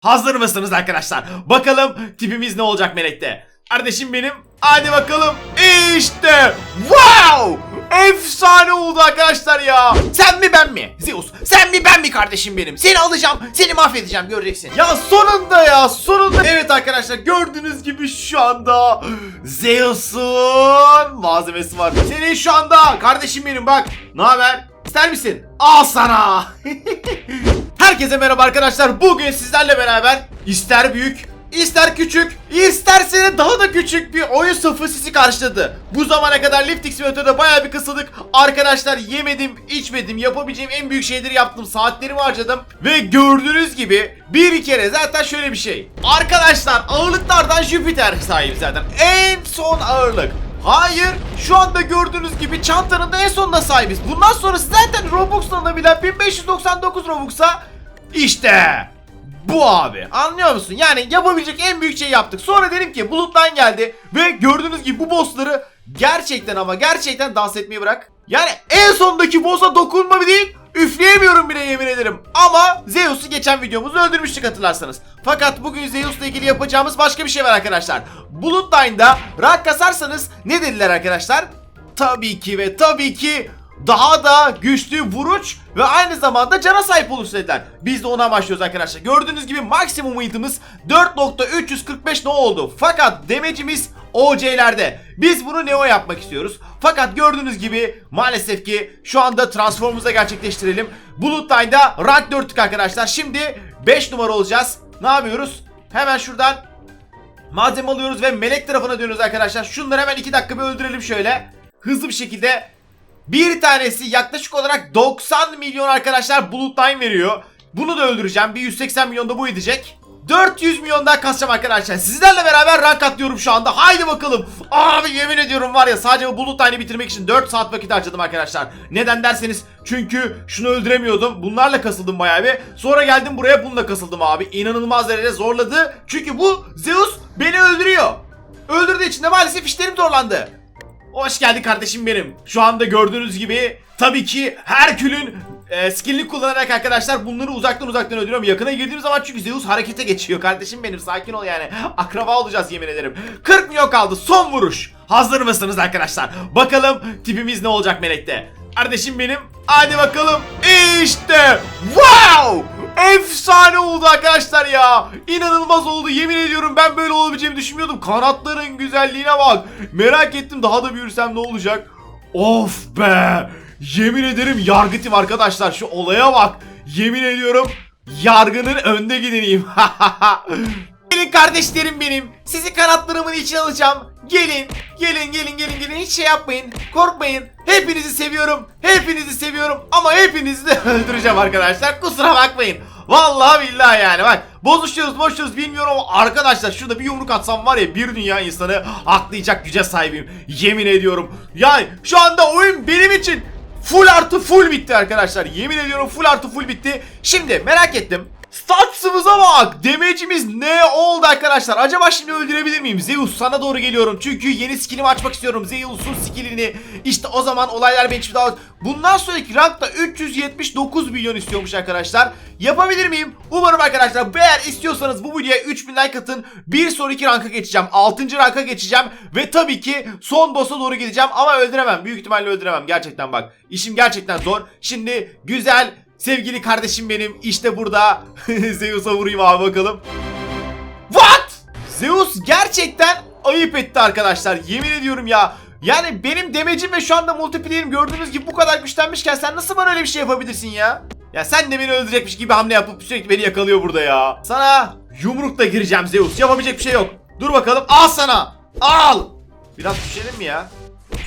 Hazır mısınız arkadaşlar? Bakalım tipimiz ne olacak melekte? Kardeşim benim. Hadi bakalım. İşte. Wow! Efsane oldu arkadaşlar ya. Sen mi ben mi? Zeus. Sen mi ben mi kardeşim benim? Seni alacağım. Seni mahvedeceğim göreceksin. Ya sonunda ya sonunda. Evet arkadaşlar gördüğünüz gibi şu anda Zeus'un malzemesi var. Senin şu anda kardeşim benim bak. Ne haber? İster misin? Al sana. Herkese merhaba arkadaşlar. Bugün sizlerle beraber ister büyük, ister küçük, isterse daha da küçük bir oyun sınıfı sizi karşıladı. Bu zamana kadar Liftix Simulator'da bayağı bir kısıldık. Arkadaşlar yemedim, içmedim, yapabileceğim en büyük şeyleri yaptım. Saatlerimi harcadım. Ve gördüğünüz gibi bir kere zaten şöyle bir şey. Arkadaşlar ağırlıklardan Jüpiter sahip zaten. En son ağırlık. Hayır, şu anda gördüğünüz gibi çantanın da en sonunda sahibiz. Bundan sonrası zaten Robux'la alınabilen 1599 Robux'a işte bu abi. Anlıyor musun? Yani yapabilecek en büyük şeyi yaptık. Sonra dedim ki buluttan geldi ve gördüğünüz gibi bu bossları gerçekten ama gerçekten dans etmeyi bırak. Yani en sondaki boss'a dokunma bir değil. Üfleyemiyorum bile yemin ederim. Ama Zeus'u geçen videomuzda öldürmüştük hatırlarsanız. Fakat bugün Zeus'la ilgili yapacağımız başka bir şey var arkadaşlar. Bloodline'da rank kasarsanız ne dediler arkadaşlar? Tabii ki ve tabii ki daha da güçlü vuruş ve aynı zamanda cana sahip olursa dediler. Biz de ona amaçlıyoruz arkadaşlar. Gördüğünüz gibi maksimum hıtımız 4.345 ne oldu? Fakat demecimiz OC'lerde. Biz bunu Neo yapmak istiyoruz. Fakat gördüğünüz gibi maalesef ki şu anda transformumuza gerçekleştirelim. Bloodline'da rank 4'lük arkadaşlar. Şimdi 5 numara olacağız. Ne yapıyoruz? Hemen şuradan malzeme alıyoruz ve melek tarafına dönüyoruz arkadaşlar. Şunları hemen 2 dakika bir öldürelim şöyle. Hızlı bir şekilde bir tanesi yaklaşık olarak 90 milyon arkadaşlar Bloodline veriyor. Bunu da öldüreceğim. Bir 180 milyon da bu edecek. 400 milyon daha kasacağım arkadaşlar. Sizlerle beraber rank atlıyorum şu anda. Haydi bakalım. Abi yemin ediyorum var ya sadece bu Bloodline'i bitirmek için 4 saat vakit harcadım arkadaşlar. Neden derseniz çünkü şunu öldüremiyordum. Bunlarla kasıldım bayağı bir. Sonra geldim buraya bununla kasıldım abi. İnanılmaz derecede zorladı. Çünkü bu Zeus beni öldürüyor. Öldürdüğü için de maalesef işlerim zorlandı. Hoş geldin kardeşim benim. Şu anda gördüğünüz gibi tabii ki Herkül'ün e, skillini kullanarak arkadaşlar bunları uzaktan uzaktan öldürüyorum. Yakına girdiğim zaman çünkü Zeus harekete geçiyor. Kardeşim benim sakin ol yani. Akraba olacağız yemin ederim. 40 milyon kaldı son vuruş. Hazır mısınız arkadaşlar? Bakalım tipimiz ne olacak melekte. Kardeşim benim. Hadi bakalım. İşte. Wow! Efsane oldu arkadaşlar ya. İnanılmaz oldu. Yemin ediyorum ben böyle olabileceğimi düşünmüyordum. Kanatların güzelliğine bak. Merak ettim daha da büyürsem ne olacak. Of be. Yemin ederim yargıtım arkadaşlar. Şu olaya bak. Yemin ediyorum yargının önde gideneyim. Gelin kardeşlerim benim. Sizi kanatlarımın içine alacağım. Gelin, gelin, gelin, gelin, gelin. Hiç şey yapmayın. Korkmayın. Hepinizi seviyorum. Hepinizi seviyorum. Ama hepinizi de öldüreceğim arkadaşlar. Kusura bakmayın. Vallahi billahi yani bak. Bozuşuyoruz, boşuyoruz bilmiyorum ama arkadaşlar şurada bir yumruk atsam var ya bir dünya insanı aklayacak güce sahibim. Yemin ediyorum. Yani şu anda oyun benim için Full artı full bitti arkadaşlar. Yemin ediyorum full artı full bitti. Şimdi merak ettim. Stats'ımıza bak. Damage'imiz ne oldu arkadaşlar? Acaba şimdi öldürebilir miyim? Zeus sana doğru geliyorum. Çünkü yeni skillimi açmak istiyorum. Zeus'un skillini. İşte o zaman olaylar benim için daha... Bundan sonraki rankta 379 milyon istiyormuş arkadaşlar. Yapabilir miyim? Umarım arkadaşlar. Eğer istiyorsanız bu videoya 3000 like atın. Bir sonraki ranka geçeceğim. 6. ranka geçeceğim. Ve tabii ki son boss'a doğru gideceğim. Ama öldüremem. Büyük ihtimalle öldüremem. Gerçekten bak. İşim gerçekten zor. Şimdi güzel Sevgili kardeşim benim işte burada. Zeus'a vurayım abi bakalım. What? Zeus gerçekten ayıp etti arkadaşlar. Yemin ediyorum ya. Yani benim demecim ve şu anda multiplayer'im gördüğünüz gibi bu kadar güçlenmişken sen nasıl bana öyle bir şey yapabilirsin ya? Ya sen de beni öldürecekmiş gibi hamle yapıp sürekli beni yakalıyor burada ya. Sana yumrukla gireceğim Zeus. Yapabilecek bir şey yok. Dur bakalım. Al sana. Al. Biraz düşelim mi ya?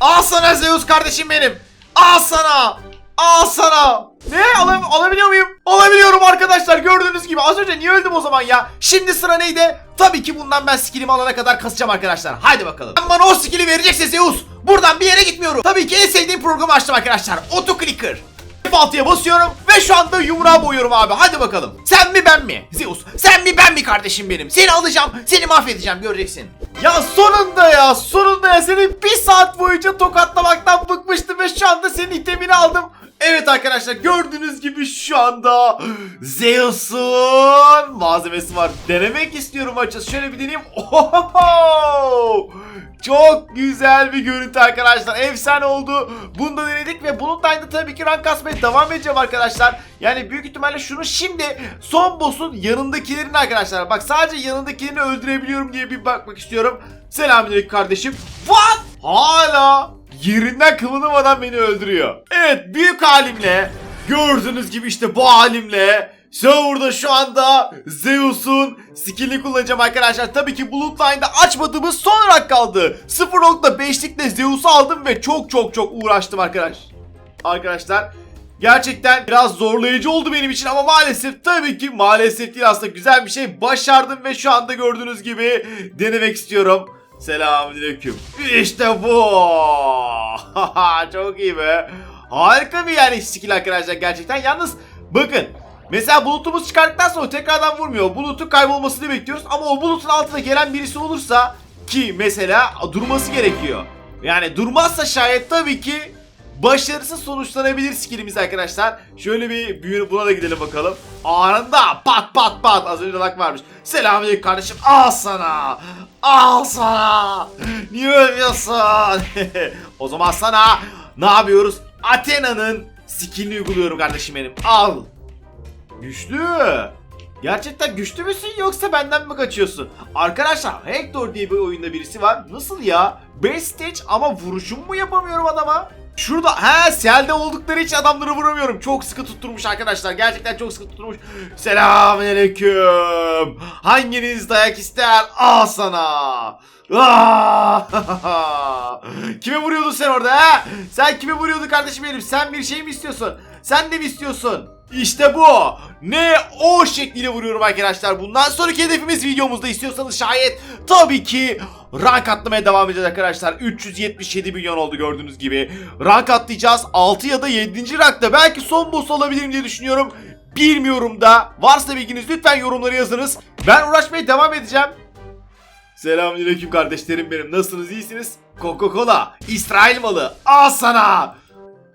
Al sana Zeus kardeşim benim. Al sana. Al sana. Ne? Alam alabiliyor muyum? Alabiliyorum arkadaşlar. Gördüğünüz gibi. Az önce niye öldüm o zaman ya? Şimdi sıra neydi? Tabii ki bundan ben skillimi alana kadar kasacağım arkadaşlar. Haydi bakalım. Sen bana o skilli vereceksin Zeus. Buradan bir yere gitmiyorum. Tabii ki en sevdiğim programı açtım arkadaşlar. Auto Clicker. F6'ya basıyorum ve şu anda yumruğa boyuyorum abi. Hadi bakalım. Sen mi ben mi? Zeus. Sen mi ben mi kardeşim benim? Seni alacağım. Seni mahvedeceğim göreceksin. Ya sonunda ya sonunda ya seni bir saat boyunca tokatlamaktan bıkmıştım ve şu anda senin itemini aldım. Evet arkadaşlar gördüğünüz gibi şu anda Zeus'un malzemesi var. Denemek istiyorum açıkçası. Şöyle bir deneyeyim. Ohoho! Çok güzel bir görüntü arkadaşlar. Efsane oldu. Bunu da denedik ve bunun da aynı tabii ki rank kasmaya devam edeceğim arkadaşlar. Yani büyük ihtimalle şunu şimdi son boss'un yanındakilerini arkadaşlar. Bak sadece yanındakilerini öldürebiliyorum diye bir bakmak istiyorum. Selamünaleyküm kardeşim. What? Hala yerinden kımıldamadan beni öldürüyor. Evet büyük halimle gördüğünüz gibi işte bu halimle Server'da şu anda Zeus'un skillini kullanacağım arkadaşlar. Tabii ki Bloodline'da açmadığımız son rank kaldı. 0.5'likle Zeus'u aldım ve çok çok çok uğraştım arkadaş. Arkadaşlar gerçekten biraz zorlayıcı oldu benim için ama maalesef tabii ki maalesef değil aslında güzel bir şey başardım ve şu anda gördüğünüz gibi denemek istiyorum. Selamünaleyküm. İşte bu. çok iyi be. Harika bir yani skill arkadaşlar gerçekten. Yalnız bakın Mesela bulutumuz çıkardıktan sonra tekrardan vurmuyor. Bulutun kaybolmasını bekliyoruz ama o bulutun altına gelen birisi olursa ki mesela durması gerekiyor. Yani durmazsa şayet tabii ki başarısız sonuçlanabilir skillimiz arkadaşlar. Şöyle bir büyüğünü buna da gidelim bakalım. Anında pat pat pat az önce lak varmış. Selamünaleyküm kardeşim al sana. Al sana. Niye ölmüyorsun? o zaman sana ne yapıyoruz? Athena'nın skillini uyguluyorum kardeşim benim. Al. Güçlü. Gerçekten güçlü müsün yoksa benden mi kaçıyorsun? Arkadaşlar Hector diye bir oyunda birisi var. Nasıl ya? 5 stage ama vuruşum mu yapamıyorum adama? Şurada he selde oldukları için adamları vuramıyorum. Çok sıkı tutturmuş arkadaşlar. Gerçekten çok sıkı tutturmuş. Selamünaleyküm. Hanginiz dayak ister? Al sana. Aa! kime vuruyordun sen orada he? Sen kime vuruyordun kardeşim benim? Sen bir şey mi istiyorsun? Sen de mi istiyorsun? İşte bu. Ne o şekliyle vuruyorum arkadaşlar. Bundan sonraki hedefimiz videomuzda istiyorsanız şayet tabii ki rank atlamaya devam edeceğiz arkadaşlar. 377 milyon oldu gördüğünüz gibi. Rank atlayacağız. 6 ya da 7. rankta belki son boss olabilirim diye düşünüyorum. Bilmiyorum da. Varsa bilginiz lütfen yorumlara yazınız. Ben uğraşmaya devam edeceğim. Selamünaleyküm kardeşlerim benim. Nasılsınız? iyisiniz? Coca-Cola, İsrail malı. Al sana.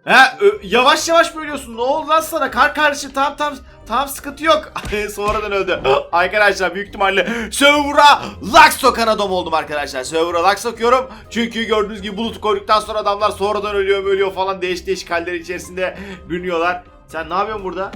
He yavaş yavaş bölüyorsun. Ne oldu lan sana? Kar kardeşim tamam tamam tamam sıkıntı yok. Sonradan öldü. arkadaşlar büyük ihtimalle server'a lak sokan adam oldum arkadaşlar. Server'a lak sokuyorum. Çünkü gördüğünüz gibi bulut koyduktan sonra adamlar sonradan ölüyor ölüyor falan değişik değişik haller içerisinde bürünüyorlar. Sen ne yapıyorsun burada?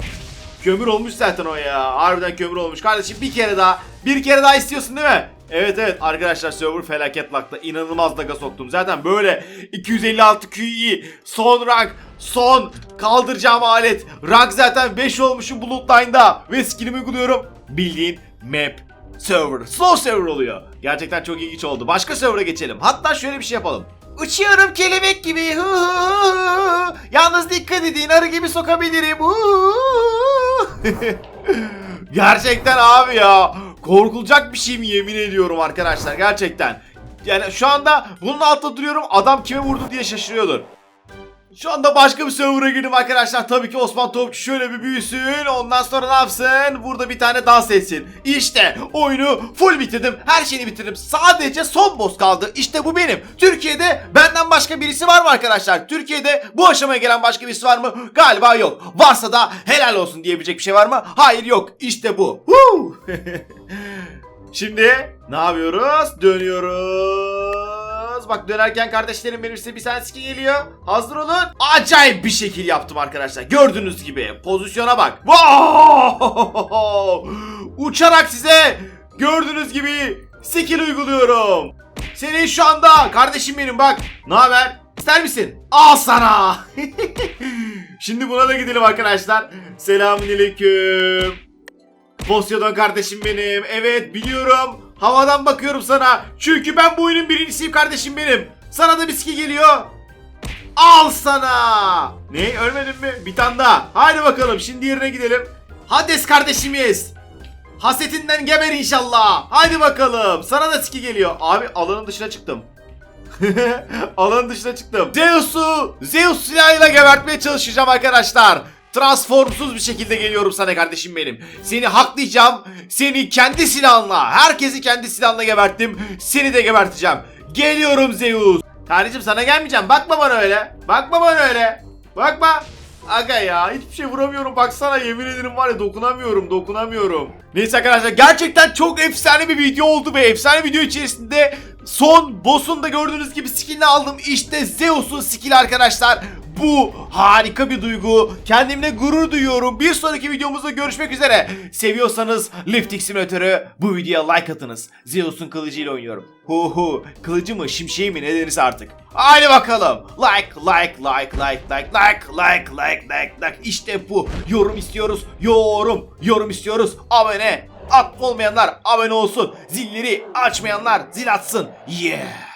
Kömür olmuş zaten o ya. Harbiden kömür olmuş. Kardeşim bir kere daha. Bir kere daha istiyorsun değil mi? Evet evet arkadaşlar server felaket lakta inanılmaz daga soktum. Zaten böyle 256 QI son rank son kaldıracağım alet. Rank zaten 5 olmuşum Bloodline'da ve skillimi uyguluyorum. Bildiğin map server. Slow server oluyor. Gerçekten çok ilginç oldu. Başka server'a geçelim. Hatta şöyle bir şey yapalım. Uçuyorum kelebek gibi. Yalnız dikkat edin arı gibi sokabilirim. Gerçekten abi ya. Korkulacak bir şey mi yemin ediyorum arkadaşlar gerçekten. Yani şu anda bunun altında duruyorum adam kime vurdu diye şaşırıyordur. Şu anda başka bir server'a girdim arkadaşlar. Tabii ki Osman Topçu şöyle bir büyüsün. Ondan sonra ne yapsın? Burada bir tane dans etsin. İşte oyunu full bitirdim. Her şeyini bitirdim. Sadece son boss kaldı. İşte bu benim. Türkiye'de benden başka birisi var mı arkadaşlar? Türkiye'de bu aşamaya gelen başka birisi var mı? Galiba yok. Varsa da helal olsun diyebilecek bir şey var mı? Hayır yok. İşte bu. Şimdi ne yapıyoruz? Dönüyoruz. Bak dönerken kardeşlerim benim size bir tane geliyor. Hazır olun. Acayip bir şekil yaptım arkadaşlar. Gördüğünüz gibi. Pozisyona bak. Wow! Uçarak size gördüğünüz gibi skill uyguluyorum. Senin şu anda kardeşim benim bak. Ne haber? İster misin? Al sana. Şimdi buna da gidelim arkadaşlar. Selamünaleyküm. Posyodon kardeşim benim. Evet biliyorum. Havadan bakıyorum sana. Çünkü ben bu oyunun birincisiyim kardeşim benim. Sana da bir ski geliyor. Al sana. Ne ölmedin mi? Bir tane daha. Haydi bakalım şimdi yerine gidelim. Hades kardeşimiz. Hasetinden geber inşallah. Haydi bakalım. Sana da ski geliyor. Abi alanın dışına çıktım. alanın dışına çıktım. Zeus'u Zeus silahıyla gebertmeye çalışacağım arkadaşlar. Transformsuz bir şekilde geliyorum sana kardeşim benim. Seni haklayacağım. Seni kendi silahınla, herkesi kendi silahınla geberttim. Seni de geberteceğim. Geliyorum Zeus. Kardeşim sana gelmeyeceğim. Bakma bana öyle. Bakma bana öyle. Bakma. Aga ya hiçbir şey vuramıyorum baksana yemin ederim var ya dokunamıyorum dokunamıyorum. Neyse arkadaşlar gerçekten çok efsane bir video oldu ve efsane video içerisinde son boss'un da gördüğünüz gibi skillini aldım. İşte Zeus'un skill'i arkadaşlar. Bu harika bir duygu. Kendimle gurur duyuyorum. Bir sonraki videomuzda görüşmek üzere. Seviyorsanız Lifting Simulator'ı bu videoya like atınız. Zeus'un kılıcıyla oynuyorum. Hu hu. Kılıcı mı şimşeği mi ne deriz artık. Haydi bakalım. Like like like like like like like like like like. İşte bu. Yorum istiyoruz. Yorum. Yorum istiyoruz. Abone. At olmayanlar abone olsun. Zilleri açmayanlar zil atsın. Yeah.